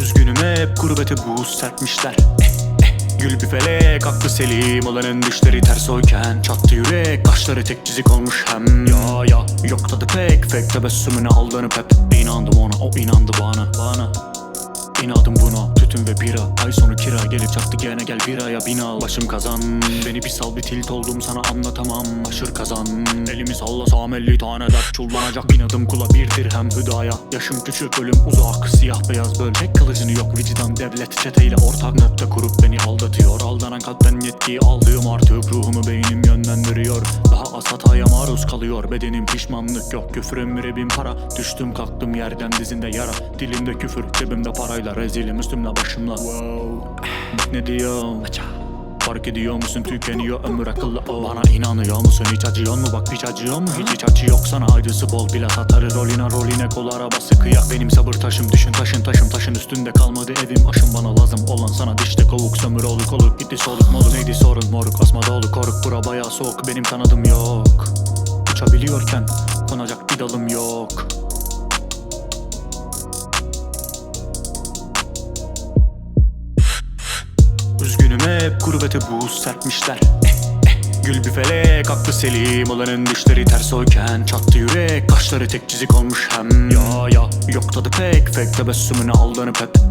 Üzgünüm hep gurbete buz serpmişler. Eh, eh. Gül bir felek aklı selim olanın dişleri ters oyken Çattı yürek. Kaşları tek çizik olmuş hem Ya ya. Yok tadı pek fek tebessümüne aldanıp hep inandım ona o inandı bana bana İnadım buna tütün ve bira. Ay sonu kira gelip çattı gene gel biraya bin al Başım kazan beni bir sal bir tilt oldum sana anlatamam. Aşır kazan elimi sallasam elli tane dert. Çullanacak Bin adım kula bir dirhem hüdaya. Yaşım küçük ölüm uzak siyah beyaz bölmek kılıcını yok vicdan devlet çeteyle ortak nokta kurup beni aldatıyor. Aldanan kalpten yetkiyi aldığım artık ruhumu beynim yönlendiriyor Az hataya maruz kalıyor bedenim pişmanlık yok. Küfür mürebim para Düştüm kalktım yerden dizinde yara. Dilimde küfür cebimde parayla rezilim üstümle başımla. Bak ne diyor Fark ediyor musun? Tükeniyor ömür akıllı o Bana inanıyor musun? Hiç acıyor mu? Bak hiç acıyor mu? Hiç hiç acı yok sana. Acısı bol bile satarı rolüne rolüne kol arabası kıyak Benim sabır taşım. Düşün taşın taşım. Taşın üstünde kalmadı evim. Aşım Bana lazım olan sana. Dişte kovuk sömür oluk oluk. Gitti soluk moluk. Neydi sorun? Moruk asma dolu koruk. Bura baya soğuk. Benim kanadım yok. Uçabiliyorken konacak bir dalım yok Gurbete buz serpmişler. Eh, eh. Gül bir felek aklı selim. Olanın dişleri ters oyken Çattı yürek. Kaşları tek çizik olmuş hem. Ya ya yok tadı pek fek. Tebessümüne aldanıp hep